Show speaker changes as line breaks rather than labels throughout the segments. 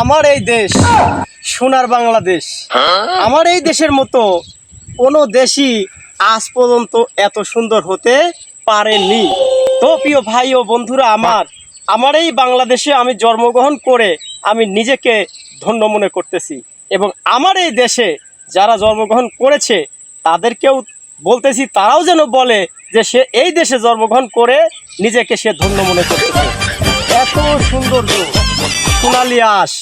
আমার এই দেশ সোনার বাংলাদেশ। আমার এই দেশের মতো কোনো দেশই আজ পর্যন্ত এত সুন্দর হতে পারেনি। তো প্রিয় ভাই ও বন্ধুরা আমার আমার এই বাংলাদেশে আমি জন্মগ্রহণ করে আমি নিজেকে ধন্য মনে করতেছি এবং আমার এই দেশে যারা জন্মগ্রহণ করেছে, তাদেরকেও বলতেছি, তারাও যেন বলে যে সে এই দেশে জন্মগ্রহণ করে নিজেকে সে ধন্য মনে করতেছে। সৌন্দর্য। সোনালি আঁশ।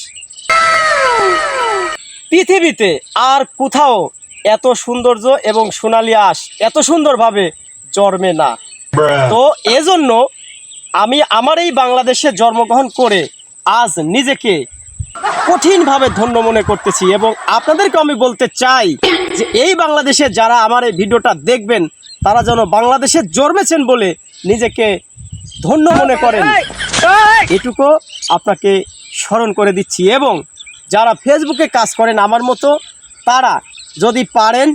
পৃথিবীতে আর কোথাও এত সৌন্দর্য এবং সোনালি আঁশ এত সুন্দরভাবে জন্মে না। তো এজন্য আমি আমার এই বাংলাদেশে জন্মগ্রহণ করে আজ নিজেকে কঠিনভাবে ধন্য মনে করতেছি এবং আপনাদেরকে আমি বলতে চাই যে এই বাংলাদেশে যারা আমার এই ভিডিওটা দেখবেন, তারা যেন বাংলাদেশে জন্মেছেন বলে নিজেকে ধন্য মনে করেন। এটুকু আপনাকে স্মরণ করে দিচ্ছি এবং যারা ফেসবুকে কাজ করেন আমার মতো, তারা যদি পারেন,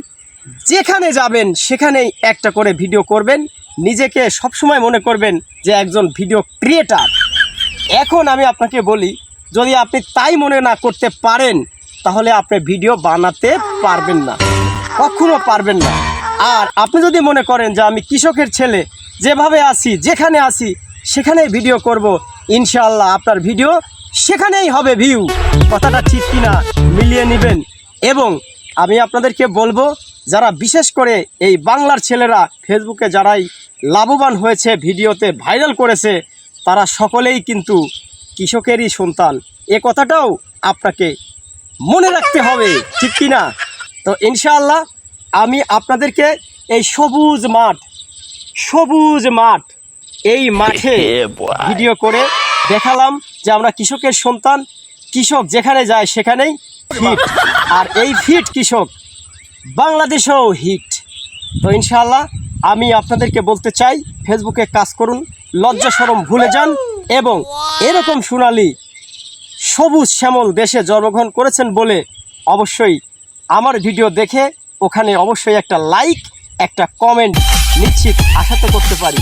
যেখানে যাবেন সেখানেই একটা করে ভিডিও করবেন। নিজেকে সবসময় মনে করবেন যে একজন ভিডিও ক্রিয়েটার। এখন আমি আপনাকে বলি, যদি আপনি তাই মনে না করতে পারেন, তাহলে আপনি ভিডিও বানাতে পারবেন না। কখনো পারবেন না। আর আপনি যদি মনে করেন যে আমি কৃষকের ছেলে, যেভাবে আসি যেখানে আসি সেখানেই ভিডিও করব। ইনশাআল্লাহ আপনার ভিডিও সেখানেই হবে ভিউ কথাটা ঠিক কিনা মিলিয়ে নেবেন। এবং আমি আপনাদেরকে বলব, যারা বিশেষ করে এই বাংলার ছেলেরা ফেসবুকে যারাই লাভবান হয়েছে, ভিডিওতে ভাইরাল করেছে, তারা সকলেই কিন্তু কৃষকেরই সন্তান। এ কথাটাও আপনাকে মনে রাখতে হবে, ঠিক কি না তো ইনশাআল্লাহ আমি আপনাদেরকে এই সবুজ মাঠ সবুজ মাঠ এই মাঠে ভিডিও করে দেখালাম যে আমরা কৃষকের সন্তান কৃষক যেখানে যায় সেখানেই হিট আর এই ফিট কৃষক বাংলাদেশেও হিট তো ইনশাআল্লাহ আমি আপনাদেরকে বলতে চাই ফেসবুকে কাজ করুন লজ্জা সরম ভুলে যান এবং এরকম সোনালি সবুজ শ্যামল দেশে জন্মগ্রহণ করেছেন বলে অবশ্যই আমার ভিডিও দেখে ওখানে অবশ্যই একটা লাইক একটা কমেন্ট নিশ্চিত আশা তো করতে পারি।